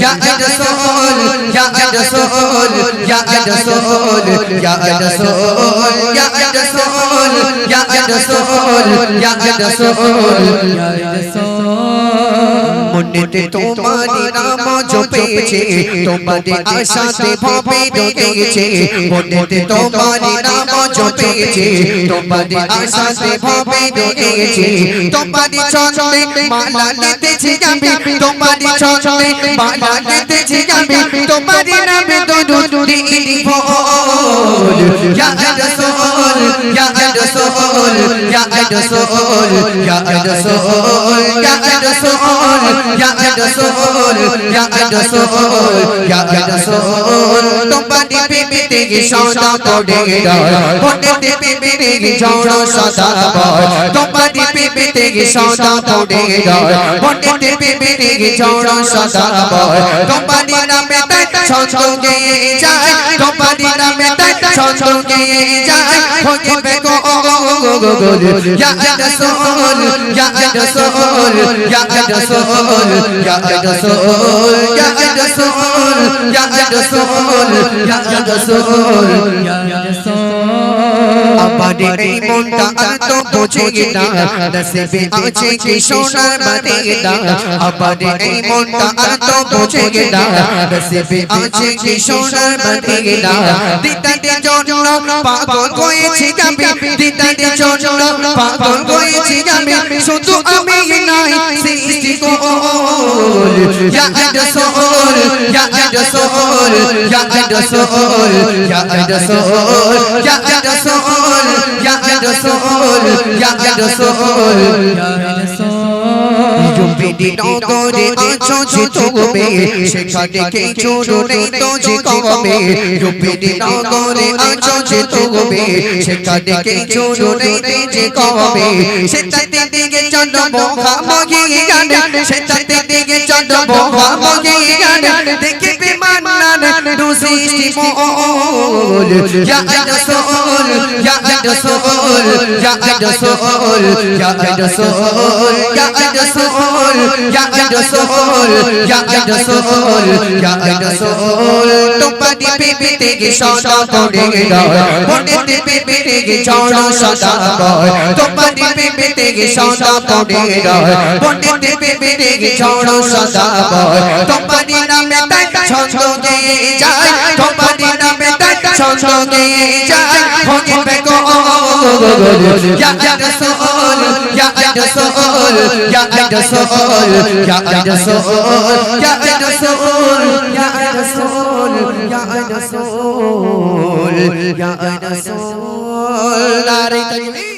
Ya Rasul Ya Rasul Ya Rasul মনেতে তোমারি নাম জপেছে তোমারে আশাতে ভবে ডকেছে মনেতে তোমারি নাম জপেছে তোমারে আশাতে ভবে ডকেছে তোমারি চরণে মালা নিতেছি আমি তোমারি চরণে মালা নিতেছি আমি তোমারি নামে দরুদ দিব ইয়া রাসূল ইয়া রাসূল رسول يا رسول يا رسول يا رسول يا رسول يا رسول يا رسول তোমারি পিপিতে সদা করে ভোটেতে পিপিতে জড় সদা পর তোমারি পিপিতে সদা করে ভোটেতে পিপিতে জড় সদা পর তোমারি নামে তাই ছন্দ গেয়ে যায় তোমারি নামে তাই ছন্দ গেয়ে যায় খোঁজবে গো রাসূল ইয়া রাসূল ইয়া রাসূল ইয়া রাসূল ইয়া রাসূল আমারে এই মনটা আর তো বোঝে না। নসিবে আছে কি সোনার মদিনা আমারে এই মনটা আর তো বোঝে না। নসিবে আছে কি সোনার মদিনা দিদারে জন্য পাগল হয়েছি আমি। দিদারে জন্য পাগল হয়েছি আমি। শুধু আমি নাই সৃষ্টি কোল ইয়া রাসূল ইয়া রাসূল ইয়া রাসূল ইয়া রাসূল ইয়া রাসূল Ya Rasul Ya Rasul Ya Rasul নগরে আছো যে তুমি সেখানে কে নেই তো যে কবে জুবিদি নগরে আছো যে তুমি সেখানে কে নেই তো যে কবে, সেটাতে দিকে চন্দ্র মোহা মগি গান, সেটাতে দিকে চন্দ্র মোহা মগি গান, দেখে বিমানান দু মোল ইয়া রাসূল ইয়া রাসূল ইয়া রাসূল ইয়া রাসূল ইয়া রাসূল ya rasul ya rasul ya rasul তোমারি পিপিতে গে সদা করে মনেতে পিপিতে গে চড়া সদা কয় তোমারি পিপিতে গে সদা করে মনেতে পিপিতে ছন্দ গেয়ে যায় হোগে বেকো ইয়া রাসূল ইয়া রাসূল ইয়া রাসূল ইয়া রাসূল ইয়া রাসূল ইয়া রাসূল ইয়া রাসূল ইয়া রাসূল নারে তাকবীর